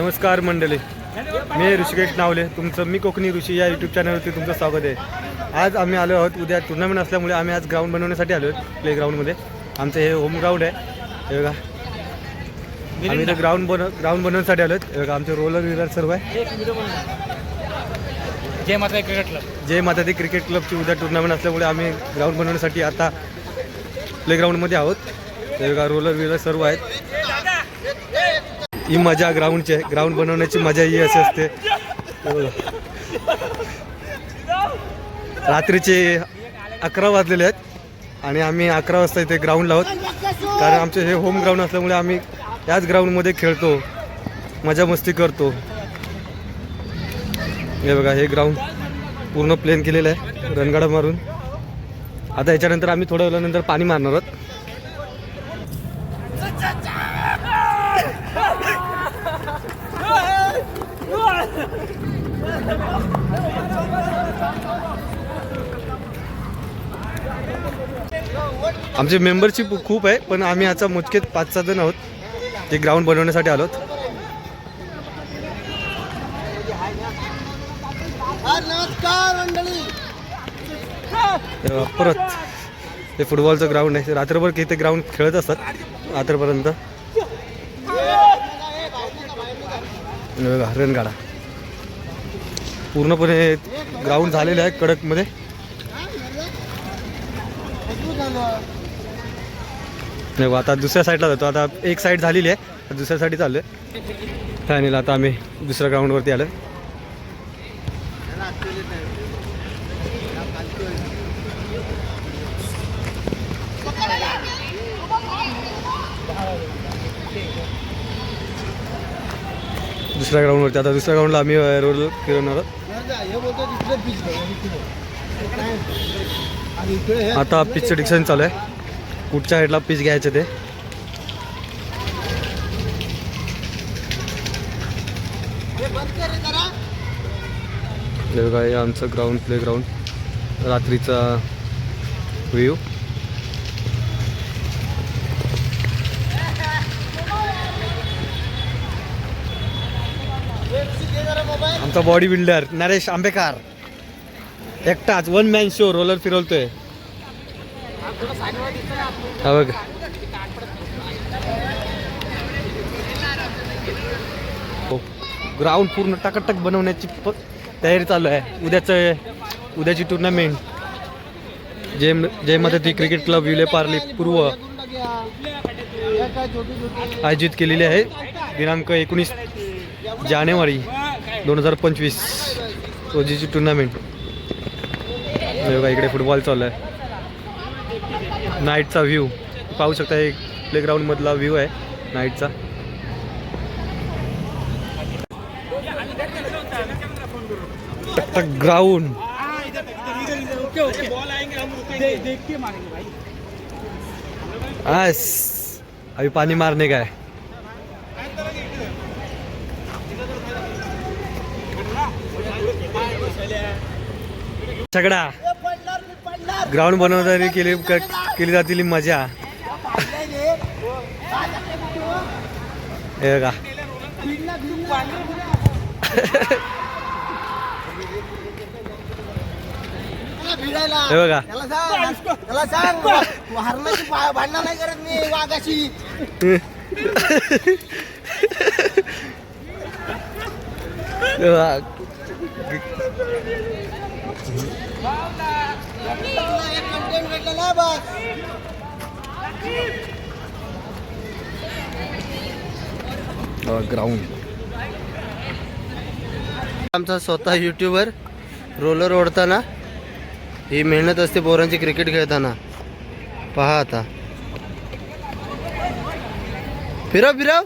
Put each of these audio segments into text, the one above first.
नमस्कार मंडळी. मी ऋषिकेश नावले. तुमचं मी कोकणी ऋषी या यूट्यूब चॅनलवरती तुमचं स्वागत आहे. आज आम्ही आलो आहोत. उद्या टुर्नामेंट असल्यामुळे आम्ही आज ग्राउंड बनवण्यासाठी आलो आहोत. प्ले ग्राउंडमध्ये आमचं हे होम ग्राउंड आहे. हे बघा. आम्ही इथं ग्राउंड बन ग्राउंड बनवण्यासाठी आलो आहेत. हे बघा आमचे रोलर विलर सर्व आहे. जय माता क्रिकेट क्लब जय माता दी क्रिकेट क्लबची उद्या टुर्नामेंट असल्यामुळे आम्ही ग्राउंड बनवण्यासाठी आता प्लेग्राऊंडमध्ये आहोत. हे बघा रोलर विलर सर्व आहेत. ही मजा ग्राउंडची आहे. ग्राउंड बनवण्याची मजा ही अशी असते. रात्रीचे अकरा वाजलेले आहेत आणि आम्ही अकरा वाजता इथे ग्राउंडला आहोत. कारण आमचे हे होम ग्राउंड असल्यामुळे आम्ही याच ग्राउंडमध्ये खेळतो. मजा मस्ती करतो. हे बघा हे ग्राउंड पूर्ण प्लेन केलेलं आहे. रणगाडा मारून. आता याच्यानंतर आम्ही थोड्या वेळानंतर पाणी मारणार आहोत. आमची मेंबरशिप खूप आहे पण आम्ही आता मोजकेत पाच सहा जण आहोत. जे ग्राउंड बनवण्यासाठी आलोत. परत हे फुटबॉलचं ग्राउंड आहे. रात्रभर इथे ग्राउंड खेळत असतात रात्रपर्यंत रणगाडा पूर्णपणे ग्राउंड झालेलं आहे कडकमध्ये. नाही आता दुसऱ्या साईडला जातो. आता एक साईड झालेली आहे. दुसऱ्या साईड चाललो आहे फायनल आता आम्ही दुसऱ्या ग्राउंडवरती आलो दुसऱ्या ग्राउंडवरती आता दुसऱ्या ग्राउंडला आम्ही रोड फिरवणार आहोत. आता पिचचं डिक्शन चालू आहे. कुठच्या साईडला पिच घ्यायचं ते? हे आमचं ग्राउंड प्ले ग्राउंड रात्रीचा व्ह्यू घे जरा मोबाईल आमचा बॉडी बिल्डर नरेश आंबेकार. एकटाच वन मॅन शो रोलर फिरवतोय. हा बघ. हो. ग्राउंड पूर्ण टाकाटक बनवण्याची तयारी चालू आहे. उद्याचं उद्याची टुर्नामेंट जेम जय ती क्रिकेट क्लब विले पार्ली पूर्व. आयोजित केलेली आहे. दिनांक एकोणीस जानेवारी. दोन हजार पंचवीस रोजीची टुर्नामेंट बघा इकडे फुटबॉल चालू आहे. नाईटचा व्ह्यू पाहू शकता एक प्लेग्राऊंडमधला व्ह्यू आहे नाईटचा ग्राउंड आस अभी पाणी मारणे काय सगळा ग्राउंड बनवताना केली क- केली जातील मजा. हे भिडायला. हे बघा भांडणं नाही करत मी वाघाशी बघा. तुला एक कंटेंट भेटलेला बस ग्राउंड. आमचा स्वतः युट्यूबर रोलर ओढताना ही मेहनत असते पोरांची क्रिकेट खेळताना. पहा आता. फिरव फिरव.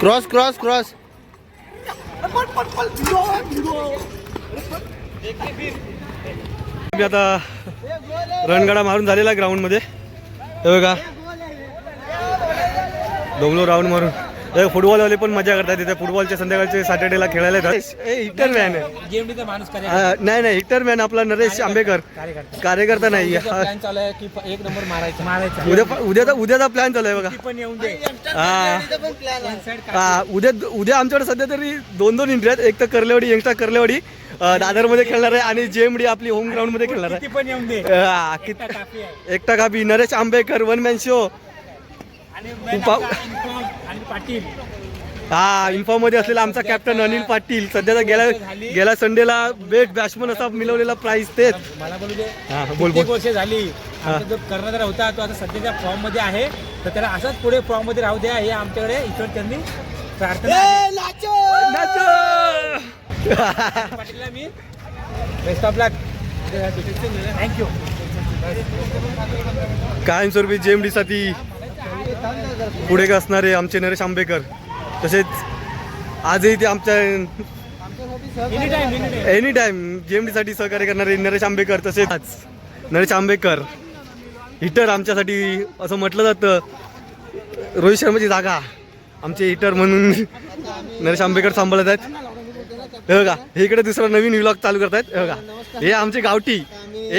क्रॉस क्रॉस क्रॉस मी आता रणगाडा मारून झालेला ग्राउंडमध्ये हे बघा. डोंगलो राऊंड मारून. हे फुटबॉलवाले पण मजा करतात तिथे फुटबॉलच्या संध्याकाळचे सॅटर्डेला खेळायला येतात. हिटर मॅन कार्य नाही नाही हिटर मॅन आपला नरेश आंबेकर. कार्यकर्ता कार्यकर्ता नाही. हा. प्लॅन चालू आहे की प- एक नंबर मारायचा. मारायचा. उद्या उद्याचा उद्याचा प्लॅन चालू आहे बघा. पण येऊन दे. हा. आहे. हा, उद्या उद्या आमच्याकडे सध्या तरी दोन दोन इंट्री आहेत एक तर कर्लेवाडी यंगस्टर कर्लेवाडी. अं, दादरमध्ये खेळणार आहे आणि जेएमडी आपली होम ग्राउंडमध्ये खेळणार आहे. एकटा कापी Naresh Ambekar one man show हा इन्फॉर्ममध्ये असलेला आमचा कॅप्टन अनिल पाटील. सध्याचा गेल्या गेल्या संडेला बेस्ट बॅट्समन असा मिळवलेला प्राइज तेच. मला बोलू बोल वर्ष झाली. जो कर्णधार होता तो आता सध्याच्या फॉर्ममध्ये आहे. तर त्याला असंच पुढे फॉर्ममध्ये राहू द्या. हे आमच्याकडे ईश्वर त्यांनी प्रार्थना! पाटीलला मी best of luck thank you कायमस्वरूपी जेएमडी साठी पुढे का असणारे आमचे नरेश आंबेकर तसेच आजही ते आमच्या any time any time any time JMD साठी सहकार्य करणारे नरेश आंबेकर तसेच आज नरेश आंबेकर हिटर आमच्यासाठी असं म्हटलं जातं रोहित शर्माची जागा आमचे हिटर म्हणून नरेश आंबेकर सांभाळत आहेत. हे बघा हे इकडे दुसरा नवीन विलॉग चालू करतायत. हे बघा हे आमचे गावठी.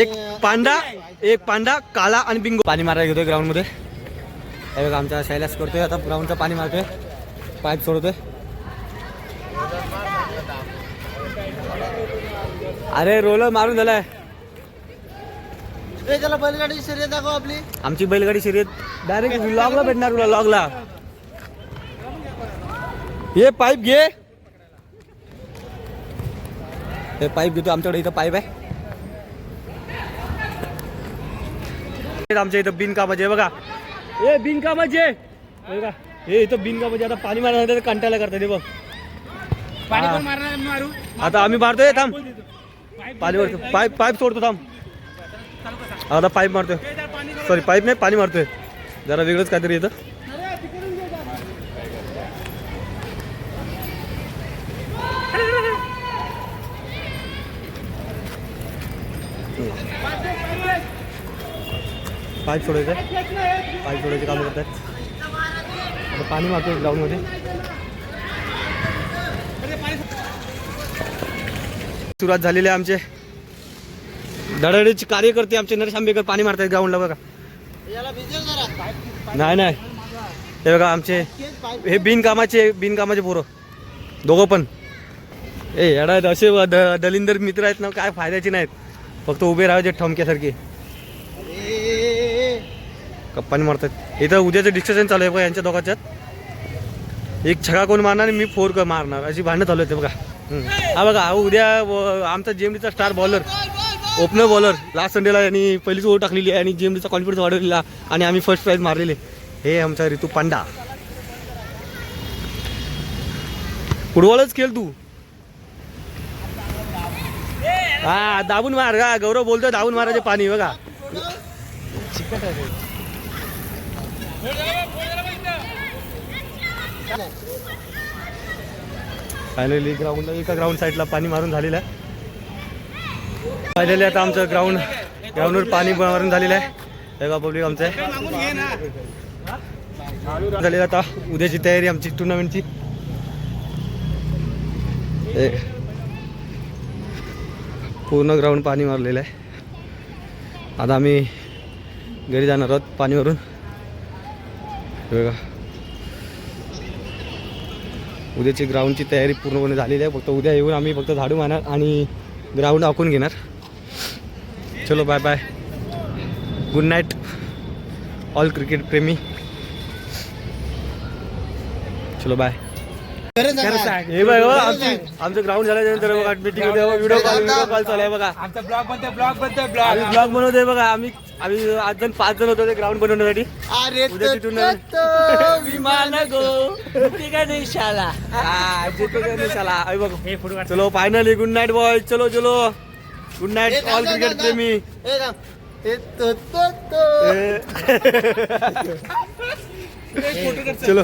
एक पांडा एक पांडा काला आणि बिंगो. पाणी मारायला घेतोय ग्राउंडमध्ये. हे बघा आमचा शैलास करतोय. आता ग्राउंडचं पाणी मारतोय. पाईप सोडतोय. अरे रोलर मारून झालाय. त्याला बैलगाडी शर्यत दाखव आपली. आमची बैलगाडी शर्यत डायरेक्ट लॉगला भेटणार तुला लॉगला हे पाईप घे. हे पाईप घेतो आमच्याकडे इथं पाईप आहे. आमच्या इथं बिनकामाचे बघा. ए बिनकामाचे. हे बघा हे इथं बिनकामाचे. आता पाणी मारणार कंटाळा करतात बघ. आता आम्ही मारतोय थांब. पाणी मारतो पाईप पाईप सोडतो थांब. आता पाईप मारतोय. सॉरी पाईप नाही पाणी मारतोय. जरा वेगळंच काहीतरी येतं. पाईप सोडायचं. पाईप सोडायचे काम करतात. आता पाणी मारतो ग्राउंडमध्ये सुरुवात झालेली आहे आमचे. धडाडीचे कार्यकर्ते आमचे नरेश आंबेकर पाणी मारतात ग्राउंडला बघा. नाही नाही. ते बघा आमचे हे बिनकामाचे बिनकामाचे पोरं. दोघं पण. ए येडा आहेत, असे द- दलिंदर मित्र आहेत ना काय फायद्याचे नाहीत. फक्त उभे राहायचे ठमक्यासारखे. कप्पाने मारतात. इथं उद्याचं डिस्कशन चालू आहे बघा यांच्या दोघांच्यात. एक छगा कोण मारणार आणि मी फोर मारणार. अशी भांडणं चालू आहेत बघा. हा बघा हा उद्या आमचा जेमडीचा star bowler opener bowler last संडेला यांनी पहिलीच ओढ टाकलेली आहे आणि जेमडीचा कॉन्फिडन्स वाढवलेला आणि आम्ही फर्स्ट प्राईज मारलेले. हे आमचा ऋतू पांडा. फुटबॉलच खेळ तू. हा दाबून मार का गौरव बोलतोय दाबून मारायचे पाणी बघा. फायनली ग्राउंड एका ग्राउंड साईडला पाणी मारून झालेलं आहे. फायनली आता आमचं ग्राउंड ग्राउंडवर पाणी मारून झालेलं आहे. हे पब्लिक आमचं. झालेलं आता उद्याची तयारी आमची टुर्नामेंटची हे. पूर्ण ग्राउंड पाणी मारलेलं आहे. आता आम्ही घरी जाणार आहोत पाणी मारून बघा. उद्याची ग्राउंडची तयारी पूर्णपणे झालेली आहे. फक्त उद्या येऊन आम्ही फक्त झाडू मारणार आणि ग्राउंड आखून घेणार. चलो bye bye good night all cricket प्रेमी. चलो बाय हे बघ हो, आमची आमचं ग्राउंड झाल्यानंतर बघा मीटिंग होते व्हिडिओ कॉल व्हिडिओ कॉल चालू आहे बघा. आमचा ब्लॉग बनतोय ब्लॉग बनतोय आम्ही ब्लॉग ब्लॉग बनवतोय बघा आम्ही आम्ही आज जण पाच जण होतो ते ग्राउंड बनवण्यासाठी. अरे उद्या तिथून विमान गो. का चलो फायनली गुड नाईट बॉय चलो चलो. गुड नाईट ऑल क्रिकेट प्रेमी. ए, थांब. ए, तो- तो- तो. चलो.